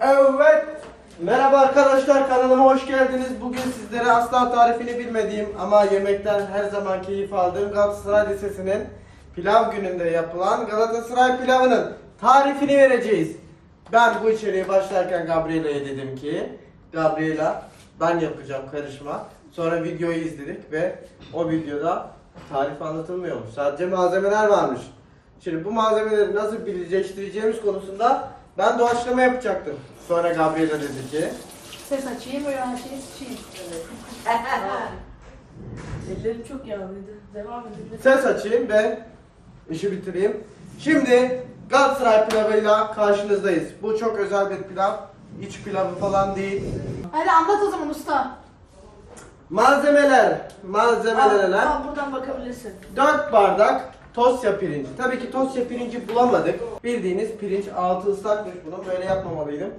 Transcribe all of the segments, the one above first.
Evet. Merhaba arkadaşlar kanalıma hoş geldiniz. Bugün sizlere asla tarifini bilmediğim ama yemekten her zaman keyif aldığım Galatasaray Lisesi'nin pilav gününde yapılan Galatasaray pilavının tarifini vereceğiz. Ben bu içeriğe başlarken Gabriela'ya dedim ki Gabriela ben yapacağım karışma. Sonra videoyu izledik ve o videoda tarif anlatılmıyormuş. Sadece malzemeler varmış. Şimdi bu malzemeleri nasıl birleştireceğimiz konusunda ben doğaçlama yapacaktım. Sonra Gabriela dedi ki Ses açayım öyle her şeyi sıçayım. Ellerim çok yağlıydı. Devam edin. ses açayım ve işi bitireyim. Şimdi Galatasaray pilavıyla karşınızdayız. Bu çok özel bir pilav. İç pilavı falan değil. Hadi anlat o zaman usta. Malzemeler, malzemeler. Al, buradan bakabilirsin. 4 bardak tosya pirinci. Tabii ki tosya pirinci bulamadık. Bildiğiniz pirinç altı ıslakmış bunun. Böyle yapmamalıydım.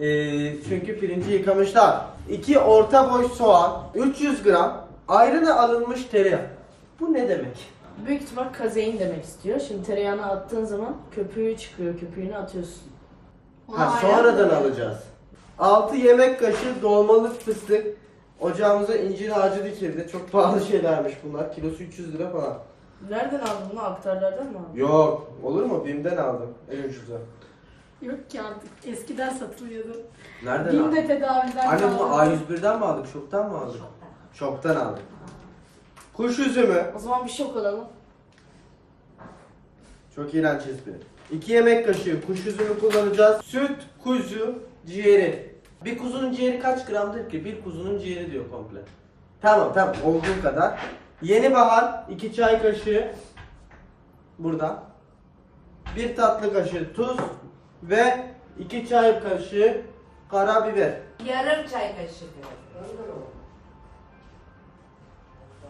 Ee, çünkü pirinci yıkamışlar. 2 orta boy soğan, 300 gram ayrına alınmış tereyağı. Bu ne demek? Büyük ihtimal kazein demek istiyor. Şimdi tereyağını attığın zaman köpüğü çıkıyor. Köpüğünü atıyorsun. Ha, sonradan alacağız. 6 yemek kaşığı dolmalık fıstık. Ocağımıza incir ağacı dikildi. Çok pahalı şeylermiş bunlar. Kilosu 300 lira falan. Nereden aldın bunu? Aktarlardan mı aldın? Yok. Olur mu? Bim'den aldım. En ucuza. Yok ki artık eskiden satılıyordu. Nereden aldın? Bim'de tedaviden Anne bunu kaldı. A101'den mi aldık? Şoktan mı aldık? Şoktan aldık. Kuş üzümü. O zaman bir şok alalım. Çok iğrenç espri. 2 yemek kaşığı kuş üzümü kullanacağız. Süt, kuzu, ciğeri. Bir kuzunun ciğeri kaç gramdır ki? Bir kuzunun ciğeri diyor komple. Tamam tamam olduğu kadar. Yeni bahar 2 çay kaşığı burada. 1 tatlı kaşığı tuz ve 2 çay kaşığı karabiber. Yarım çay kaşığı.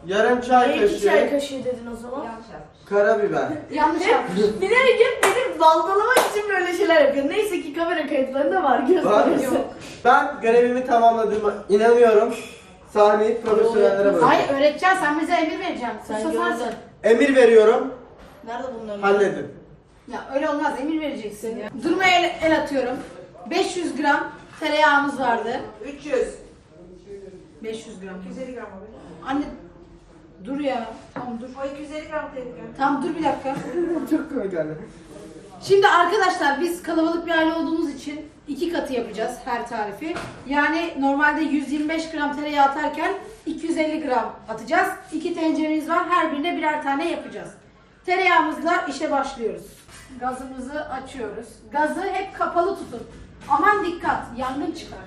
Yarım çay Niye iki kaşığı çay kaşığı dedin o zaman? Yanlış yapmış. karabiber. Yanlış yapmış. Bilerek benim baldalamak için böyle şeyler yapıyor. Neyse ki kamera kayıtlarında var. Var. Gösterirsin. Ben görevimi tamamladığıma inanıyorum. Sahneyi profesyonellere bırakıyorum. Hayır öğreteceksin sen bize emir vereceksin. Sen sensin. Emir veriyorum. Nerede bunların? Halledin. Ya öyle olmaz emir vereceksin. Ya. Durmaya el, el atıyorum. 500 gram tereyağımız vardı. 300. 500 gram. 250 gram abi. Anne dur ya. Tamam dur. O 250 gram tehlike. Tamam dur bir dakika. Çok komik anne. Şimdi arkadaşlar biz kalabalık bir aile olduğumuz için iki katı yapacağız her tarifi. Yani normalde 125 gram tereyağı atarken 250 gram atacağız. İki tenceremiz var. Her birine birer tane yapacağız. Tereyağımızla işe başlıyoruz. Gazımızı açıyoruz. Gazı hep kapalı tutun. Aman dikkat yangın çıkar.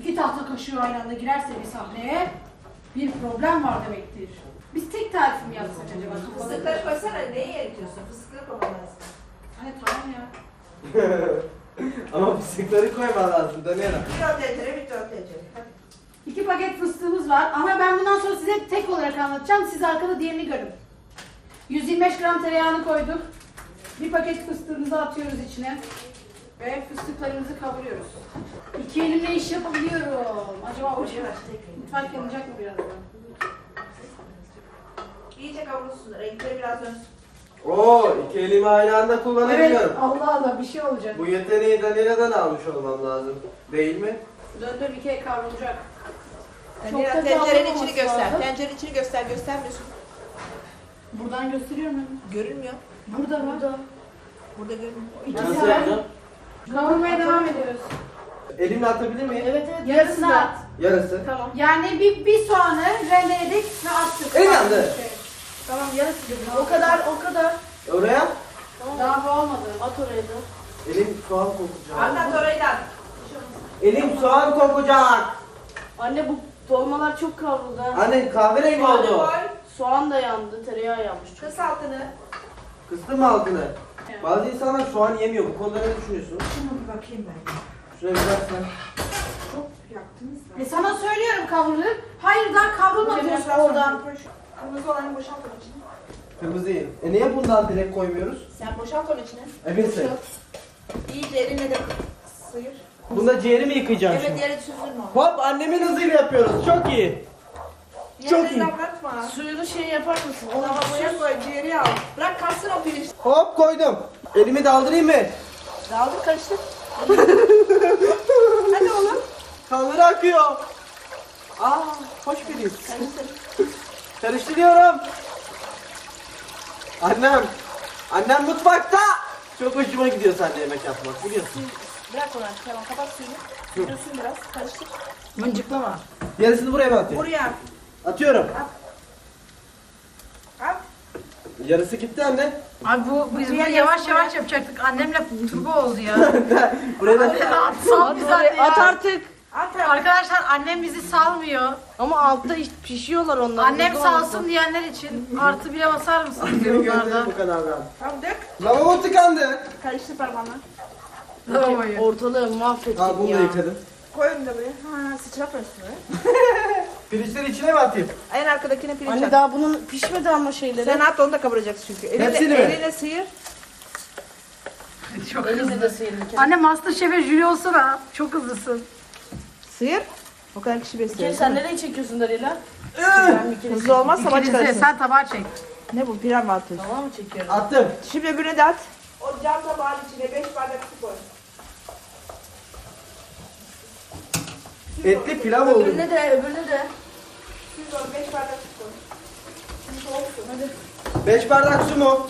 İki tahta kaşığı aynı anda girerse bir sahneye bir problem var demektir. Biz tek tarif mi yapsak acaba? Fıstıkları koysana. Neyi eritiyorsun? Fıstıkları koyman lazım. Hani tamam ya. Ama fıstıkları koyma lazım Daniela. Bir dört tencere, bir dört tencere. Hadi. İki paket fıstığımız var ama ben bundan sonra size tek olarak anlatacağım. Siz arkada diğerini görün. 125 gram tereyağını koyduk. Bir paket fıstığımızı atıyoruz içine. Ve fıstıklarımızı kavuruyoruz. İki elimle iş yapabiliyorum. Acaba o şey mutfak yanacak mı birazdan? İyice kavrulsun. Renkleri biraz dönsün. Oo, iki elimi aynı anda Evet. kullanabiliyorum. Allah Allah bir şey olacak. Bu yeteneği Daniela'dan almış olmam lazım. Değil mi? Döndür bir kere kavrulacak. Çok da tencerenin içini göster. lazım. Tencerenin içini göster. Göstermiyorsun. Buradan gösteriyorum ben. Görünmüyor. Burada mı? Burada. Burada görünmüyor. İkisi Nasıl var. yapacağım? Kavurmaya devam ediyoruz. Elimle atabilir miyim? Evet evet. Yarısını at. Yarısı. Tamam. Yani bir, bir soğanı rendeledik ve attık. Yandı. Tamam yarısı dedim. O kadar o kadar. Oraya Tamam. Daha bu olmadı. At oraya da. elim soğan kokacak. Anlat orayı da. Elim soğan kokacak. Anne bu dolmalar çok kavruldu ha. Anne kahverengi oldu. Soğan da yandı, tereyağı yanmış. çok. Kıs altını. Kıstın mı altını? Evet. Bazı insanlar soğan yemiyor. Bu konuda ne düşünüyorsun? Şunu bir bakayım ben. Şuna bir baksan. Çok yaktınız da. E sana söylüyorum kavrulur. Hayır daha kavrulmadı Biraz diyorsun oradan. Kırmızı olanı boşalt onun içine. Kırmızı değil. E niye bundan direkt koymuyoruz? Sen boşalt onun içine. Eminsin. İyice elinle de sıyır. Bunda ciğeri mi yıkayacaksın Evet şimdi? yere süzülme o. Hop annemin hızıyla yapıyoruz. Çok iyi. Çok iyi. Yerlerinden bırakma. Suyunu şey yapar mısın? Lavaboya koy, ciğeri al. Bırak kalsın o pirinç. Hop koydum. Elimi daldırayım mı? Dağıldır karıştır. Hadi oğlum. Kanları akıyor. Aa, hoş biriz. Karıştır. Karıştırıyorum. Annem. Annem mutfakta. Çok hoşuma gidiyor seninle yemek yapmak biliyorsun. Bırak onu artık. Tamam kapat suyunu. Dursun biraz. Karıştır. Mıncıklama. Yarısını buraya mı atayım? Buraya. Atıyorum. Al. Yarısı gitti anne. Abi bu biz bunu yavaş yavaş yapacaktık. Annemle turbo oldu ya. Buraya da anne At ya. artık. Arkadaşlar annem bizi salmıyor. Ama altta iş- pişiyorlar onlar. Annem Burada salsın diyenler için artı bire basar mısınız Benim yorumlarda? bu kadar ben. Tamam dök. Lavabo tıkandı. Karıştır parmağınla. Lavaboyu. Ortalığı mahvettin Al bunu ya. da yıkadım. Koy da buraya. Ha sıçrak var üstüne. Pirinçleri içine mi atayım? En arkadakine pirinç Anne at. daha bunun pişmedi ama şeyleri. Sen at onu da kavuracaksın çünkü. Eline, Hepsini mi? eline sıyır. Anne Masterchef'e jüri olsana. Çok hızlısın. Sıyır. O kadar kişi besliyor. sen nereye çekiyorsun Darila? Hızlı İkiniz de karışsın. sen tabağa çek. Ne bu? Pilav mı atıyorsun? Tamam mı çekiyorum? Attım. Şimdi öbürüne de at. O cam tabağın içine 5 bardak su koy. Etli pilav oldu. Öbürüne de öbürüne de. Süz onu 5 bardak su koy. Şimdi. Hadi. 5 bardak su mu?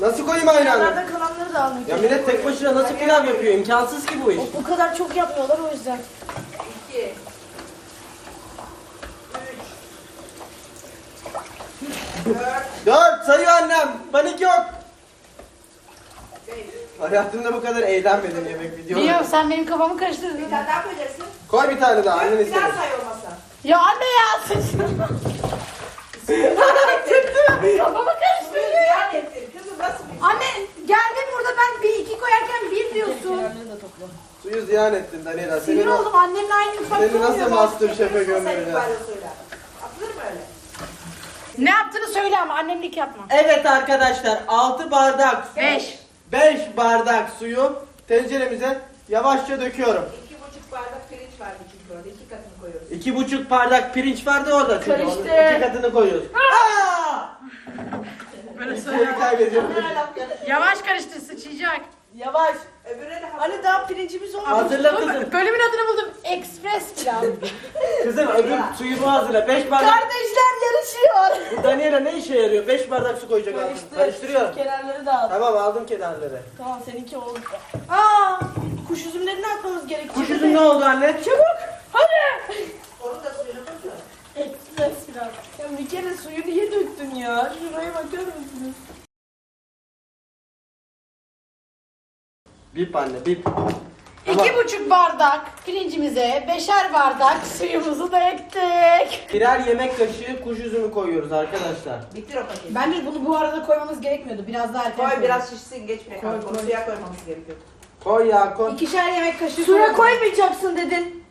Nasıl koyayım aynı anda? Kenarda kalanları da alın. Ya millet tek başına nasıl pilav yapıyor? İmkansız ki bu iş. O, o kadar çok yapmıyorlar o yüzden. 2 Dört sayıyor annem. Panik yok. 5 Hayatımda bu kadar eğlenmedim yemek videoları. Biliyorum sen benim kafamı karıştırdın. Bir tane daha koyacaksın. Koy bir tane daha annen Bir daha istedi. say olmasa. Ya anne ya saçmalama. Kafamı karıştırdın. Ziyan ettin. Kızım nasıl bir Anne geldin burada ben bir iki koyarken bir diyorsun. Suyu ziyan ettin Daniela. Sinir Seni, oldum annemle aynı mutfakta seni nasıl. Masterchef'e söyle. Atılır mı öyle? Ne yaptığını söyle ama annemlik yapma. Evet arkadaşlar 6 bardak su. Beş. 5 bardak suyu tenceremize yavaşça döküyorum. 2,5 bardak pirinç vardı çünkü orada. 2 katını koyuyoruz. 2,5 bardak pirinç vardı orada çünkü Karıştı. onun iki katını koyuyoruz. Aa! Böyle Suyu söyle. kaybediyorum. Yavaş karıştır sıçrayacak. Yavaş. Öbürüne de. Anne daha pirincimiz olmadı. Hazırla kızım. Bölümün adını buldum. Express pilav. Kızım öbür suyunu hazırla. 5 bardak. Kardeşler yarışıyor. Bu Daniela ne işe yarıyor? 5 bardak su koyacak ağzına. Karıştır. Karıştırıyorum. Kenarları da al. Tamam aldım kenarları. Tamam seninki oldu. Aa, kuş üzümlerini atmamız gerekiyor. Kuş üzüm ne oldu anne? Çabuk. Hadi. Onun da suyunu koy. Ekspres pilav. Ya bir kere suyu niye döktün ya? Şuraya bakar mısınız? Bip anne bip. İki buçuk bardak pirincimize beşer bardak suyumuzu da ektik. Birer yemek kaşığı kuş üzümü koyuyoruz arkadaşlar. Bitir o paketi. Bence bunu bu arada koymamız gerekmiyordu. Biraz daha erken Koy koyalım. biraz şişsin geçmeye Koy. Onu koy. suya koymamız gerekiyor. Koy ya koy. İkişer yemek kaşığı Suya koydum. koymayacaksın dedin.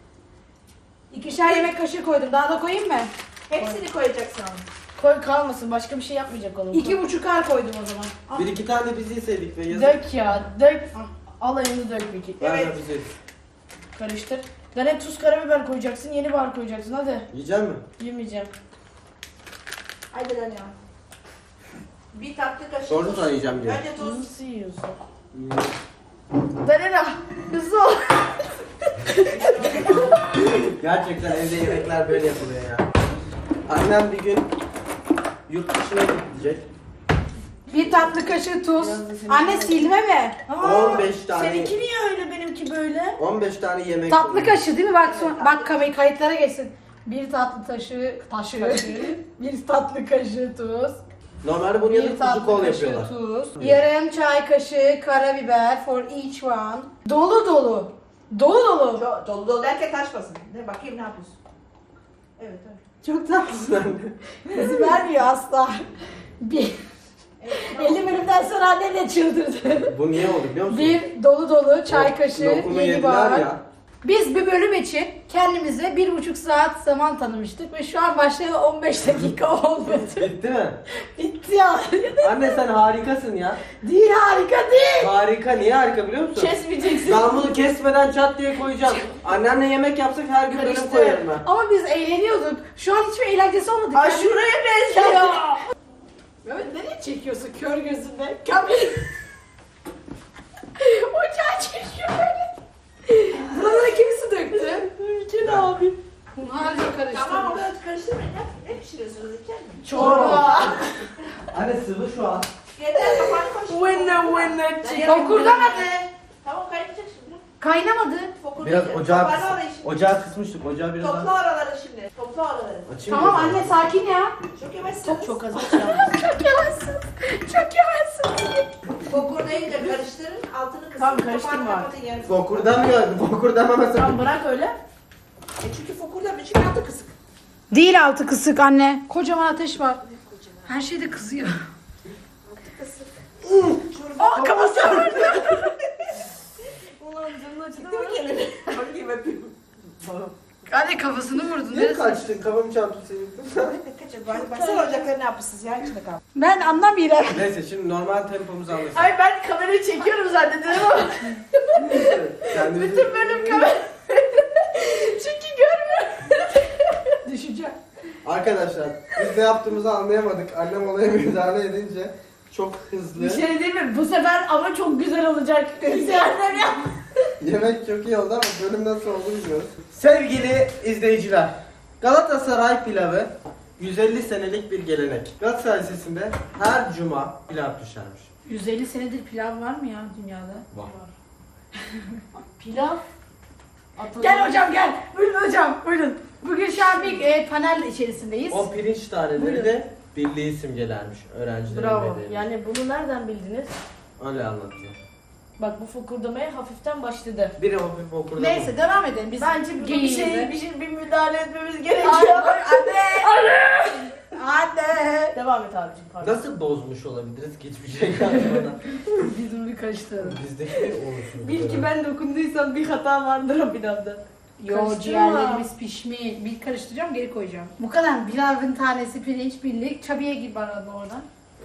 İkişer yemek kaşığı koydum. Daha da koyayım mı? Hepsini koyacaksın. Koy kalmasın başka bir şey yapmayacak oğlum. İki buçuk ar koydum o zaman. Bir iki tane de biz yeseydik be yazık. Dök ya dök. Alayını dök bir kere. Ben Evet. de bizi. Karıştır. Dene tuz karabiber koyacaksın yeni bar koyacaksın hadi. Yiyecek mi? Yemeyeceğim. Haydi lan ya. Bir tatlı kaşığı Doğru tuz. söyleyeceğim diyor. Önce tuz. Nasıl yiyorsun? Danela hızlı ol. Gerçekten evde yemekler böyle yapılıyor ya. Annem bir gün yurt dışına gidecek. Bir tatlı kaşığı tuz. Anne silme mi? Aa, 15 tane. Seninki niye öyle benimki böyle? 15 tane yemek. Tatlı koyuyor. kaşığı değil mi? Bak son, bak kamera kayıtlara geçsin. Bir tatlı taşı, taşı, bir tatlı kaşığı tuz, Normalde bunun bir yanında kuzu kol tatlı kaşığı yapıyorlar. tuz, yarım çay kaşığı karabiber for each one. Dolu dolu, dolu dolu. Dolu dolu, dolu derken taşmasın. Ne bakayım ne yapıyorsun? Evet evet. Çok tatlısın. Kızı vermiyor asla. Bir, 50 bölümden sonra annem de çıldırdı. Bu niye oldu biliyor musun? Bir dolu dolu çay kaşığı, lokumu yedi yediler ya. Biz bir bölüm için kendimize bir buçuk saat zaman tanımıştık ve şu an başlayalı 15 dakika oldu. Bitti mi? Bitti ya. Anne sen harikasın ya. Değil harika değil. Harika. Niye harika biliyor musun? Kesmeyeceksin. Ben bunu kesmeden çat diye koyacağım. Annemle yemek yapsak her gün bölüm Karıştı. koyarım ben. Ama biz eğleniyorduk. Şu an hiçbir eğlencesi olmadı. Ay şuraya benziyor. Mehmet nereye çekiyorsun kör gözünde? Kamera. Ocağa çekiyor böyle. Buralara kimisi döktü? Ülken abi. Hunharca karıştı. Tamam o kadar karıştırmayın ya. Ne pişiriyorsunuz mi? Çorba. Anne sıvı şu an. Yeter kafanı koş. Winner winner chicken. Fokurdamadı. Tamam kaynayacak şimdi. Kaynamadı. Biraz ocağı, Toparla kıs- orayı şimdi. ocağı kısmıştık. Ocağı biraz Topla daha oraları şimdi. Topla oraları. açayım. Tamam mı? anne sakin ya. Çok yemezsiniz. Çok çok az açacağım. Çok yavaşsın. Çok yavaşsın. Fokur değil de karıştırın. Altını kısın. Tamam, karıştırma artık. kapatın yarısı. Fokurdamıyor. Fokurdamaması. Tamam bırak öyle. E çünkü fokur da çünkü altı kısık. Değil altı kısık anne. Kocaman ateş var. Her şey de kızıyor. Aa kafası Ulan canın acıdı Değil mi kelime? Bakayım öpeyim. Anne kafasını vurdun. Ne kaçtın? Kafamı çarptı. Bak- Baksana ocakları ne yapmışsınız ya içinde kaldı. Ben anlamıyorum. Neyse şimdi normal tempomuzu alırsın. Ay ben kamerayı çekiyorum zannediyorum ama. Kendimizi... Bütün bölüm kamera. Çünkü görmüyorum. Düşeceğim. Arkadaşlar biz ne yaptığımızı anlayamadık. Annem olaya müdahale edince çok hızlı. Bir şey değil mi? Bu sefer ama çok güzel olacak. Annem ya. Yemek çok iyi oldu ama bölüm nasıl oldu bilmiyoruz. Sevgili izleyiciler, Galatasaray pilavı 150 senelik bir gelenek. Galatasaray Lisesi'nde her cuma pilav pişermiş. 150 senedir pilav var mı ya dünyada? Var. Pilav. Atalım. Gel hocam gel. Buyurun hocam buyurun. Bugün şu an bir e, panel içerisindeyiz. O pirinç taneleri Buyurun. de birliği simgelermiş öğrencilerin Bravo. bedeli. Yani bunu nereden bildiniz? Öyle anlatıyor. Bak bu fokurdamaya hafiften başladı. Biri hafif okurda Neyse devam edelim. Biz Bence bir geyiğimize- şey, bir şey bir müdahale etmemiz Ay, gerekiyor. Anne! Anne! Devam et abicim pardon. Nasıl bozmuş olabiliriz ki hiçbir şey kalmadan? Biz bunu bir karıştıralım. Bizdeki bir oluşum. Bil ki ben dokunduysam bir hata vardır o pilavda. Yo Karıştırma. ciğerlerimiz pişmiş. Bir karıştıracağım geri koyacağım. Bu kadar pilavın tanesi pirinç birlik. Çabiye gibi bana oradan.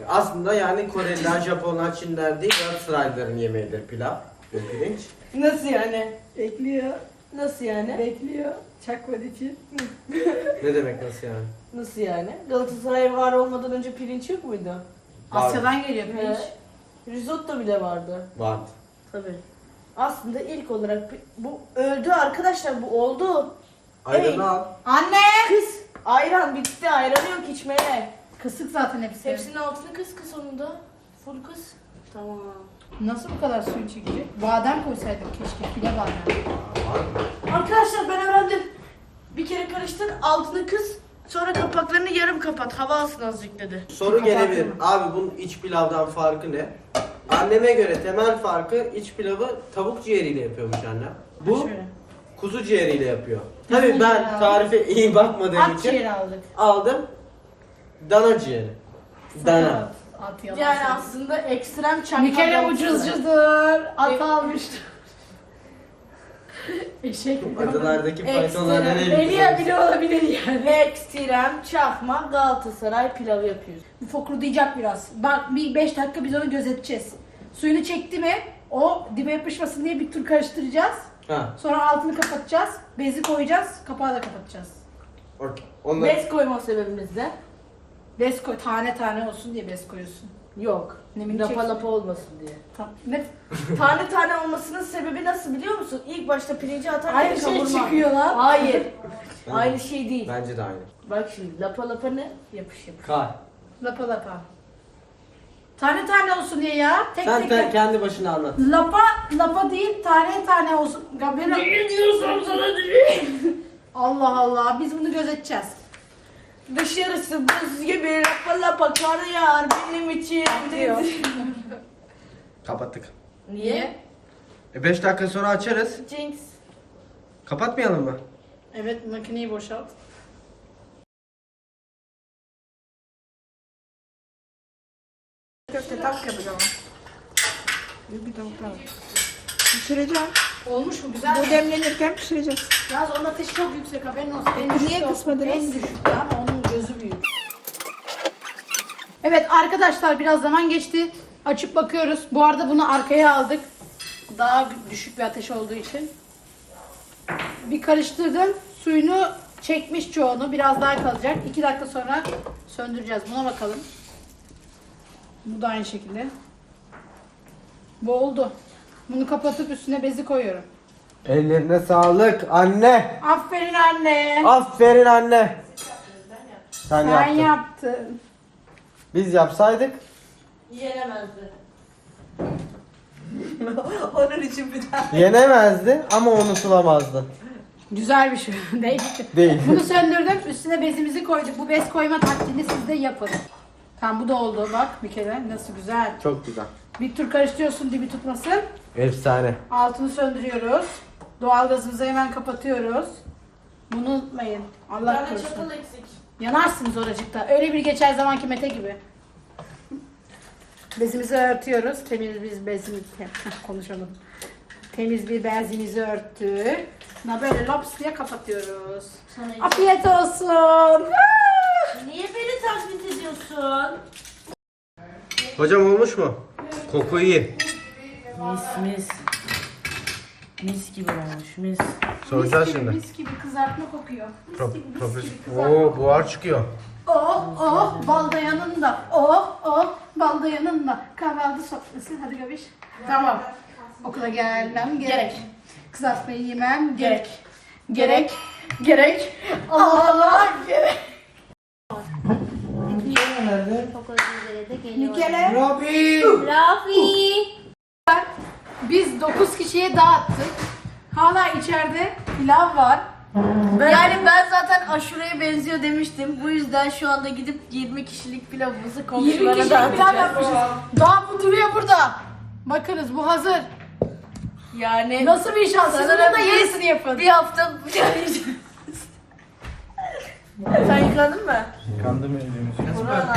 Aslında yani Koreliler, Japonlar, Çinler değil Galatasaraylıların yemeğidir pilav ve pirinç. Nasıl yani? Bekliyor. Nasıl yani? Bekliyor. Çakmadı için. Ne demek nasıl yani? Nasıl yani? Galatasaray var olmadan önce pirinç yok muydu? Asya'dan geliyor pirinç. He. Risotto bile vardı. Vardı. Tabii. Aslında ilk olarak pi- bu öldü arkadaşlar bu oldu. Ayranı al. Anne! Kız ayran bitti ayranı yok içmeye. Kısık zaten hepsi. Hepsinin altını kız kız sonunda. Full kız. Tamam. Nasıl bu kadar suyu çekecek? Badem koysaydık keşke. File badem. Arkadaşlar ben öğrendim. Bir kere karıştır altını kız. Sonra kapaklarını yarım kapat. Hava alsın azıcık dedi. Soru gelebilir. Abi bunun iç pilavdan farkı ne? Anneme göre temel farkı iç pilavı tavuk ciğeriyle yapıyormuş annem. Bu Şöyle. kuzu ciğeriyle yapıyor. Tabii ben tarife iyi bakmadığım At için ciğeri aldık. aldım dana ciğeri. Dana. At yalan. Yani aslında ekstrem çakma. Bir kere ucuzcudur. At Evet. almıştır. Eşek. Adalardaki Ekstra. faytonlar nereye Eliye bile olabilir yani. Ekstrem çakma Galatasaray pilavı yapıyoruz. Bu fokurdayacak biraz. Bak bir 5 dakika biz onu gözeteceğiz. Suyunu çekti mi o dibe yapışmasın diye bir tur karıştıracağız. Ha, Sonra altını kapatacağız. Bezi koyacağız. Kapağı da kapatacağız. okey. Onlar Bez koyma sebebimiz ne? Bez koy. Tane tane olsun diye bez koyuyorsun. Yok. Nemini Lapa çeksin. lapa olmasın diye. Tam, ne? tane tane olmasının sebebi nasıl biliyor musun? İlk başta pirinci atarken Aynı şey kavurma. çıkıyor lan. Hayır. Aynı şey değil. bence de aynı. Bak şimdi lapa lapa ne? Yapış yapış. Kar. Lapa lapa. Tane tane olsun diye ya. Tek Sen tek. te- tek. kendi başına anlat. Lapa lapa değil tane tane olsun. Gabriela. Ne diyorsam sana diyeyim. Allah Allah biz bunu gözeteceğiz. Dışarısı buz gibi lapa lapa kar yağar benim için diyor. Kapattık. Niye? E 5 dakika sonra açarız. Jinx. Kapatmayalım mı? Evet makineyi boşalt. Köfte tavuk yapacağım. Bir tavuk tavuk. Pişireceğim. Olmuş mu güzel Bu mi? demlenirken pişireceğiz. Yalnız onun ateşi çok yüksek haberin olsun. En Niye o. kısmadınız? En düşük ya ama onun gözü büyük. Evet arkadaşlar biraz zaman geçti. Açıp bakıyoruz. Bu arada bunu arkaya aldık. Daha düşük bir ateş olduğu için. Bir karıştırdım. Suyunu çekmiş çoğunu. Biraz daha kalacak. 2 dakika sonra söndüreceğiz. Buna bakalım. Bu da aynı şekilde. Bu oldu. Bunu kapatıp üstüne bezi koyuyorum. Ellerine sağlık anne. Aferin anne. Aferin anne. Sen Sen yaptın. yaptın. Biz yapsaydık Yenemezdi. Onun için bir daha. yenemezdi ama unutulamazdı. Güzel bir şey değil. Değil. Bunu söndürdüm. Üstüne bezimizi koyduk. Bu bez koyma taktiğini siz de yapın. Tamam bu da oldu bak bir kere. Nasıl güzel. Çok güzel. Bir tur karıştırıyorsun dibi tutmasın. Efsane. Altını söndürüyoruz. Doğalgazımızı hemen kapatıyoruz. Bunu unutmayın. Bir Allah tane korusun. çatal eksik. Yanarsınız oracıkta. Öyle bir geçer zamanki Mete gibi. Bezimizi örtüyoruz. Temiz bir bezimiz. Konuşamadım. Temiz bir bezimizi örttük. Na böyle lops diye kapatıyoruz. Sana Afiyet olsun. Niye beni taklit ediyorsun? Hocam olmuş mu? Koku iyi. Mis mis. Mis gibi olmuş mis. Soracağız mis gibi, şimdi. Mis gibi kızartma kokuyor. Mis Pro- gibi, mis profes- gibi kızartma. Oo buhar çıkıyor. Oh oh balda yanında. Oh oh balda yanında. Kahvaltı sofrası. Hadi Gabiş. Tamam. Okula gelmem gerek. Gerek. Kızartmayı yemem gerek. Gerek. Gerek. Allah Allah gerek. Da geliyor. Mikele. Robin. Rafi. Biz 9 kişiye dağıttık. Hala içeride pilav var. Yani ben zaten aşureye benziyor demiştim. Bu yüzden şu anda gidip 20 kişilik pilavımızı 20 komşulara kişilik pilav dağıtacağız. yapmışız. Daha bu duruyor burada. Bakınız bu hazır. Yani Nasıl bir şans? Siz bunun da yarısını yapın. bir hafta Sen yıkadın mı? Kandım elimizi. Burana.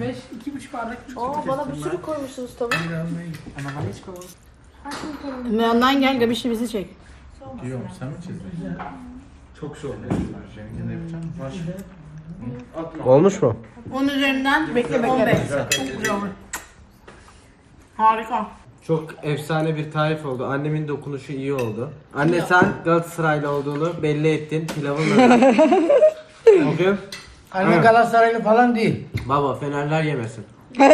5, 2,5 bardak. Aa bana bir sürü koymuşsunuz tabii. Yandan gel Gabiş'i bizi çek. Yok sen mi çizdin? Çok zor. Seninkini de yapacağım. Var. Olmuş mu? Onun üzerinden bekle bekle. Çok güzel olmuş. Harika. Çok efsane bir tarif oldu. Annemin dokunuşu iyi oldu. Anne sen Galatasaraylı olduğunu belli ettin pilavınla. Bugün Anne Galatasaraylı falan değil. baba Fenerler yemesin.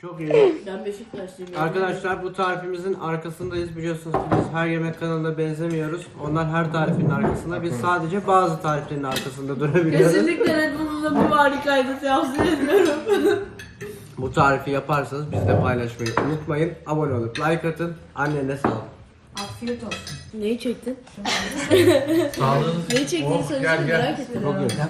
Çok iyi. Ben Beşiktaşlıyım. Arkadaşlar bu tarifimizin arkasındayız. Biliyorsunuz ki biz her yemek kanalına benzemiyoruz. Onlar her tarifin arkasında. Biz sadece bazı tariflerin arkasında durabiliyoruz. Kesinlikle Red Bull'un bu harikaydı tavsiye ediyorum. Bu tarifi yaparsanız bizle paylaşmayı unutmayın. Abone olup like atın. Annene sağ olun. Afiyet olsun. Neyi çektin? Sağlığınız. Neyi çektiğini Oh, gel, söylesene gel. merak ettim. Çok iyi.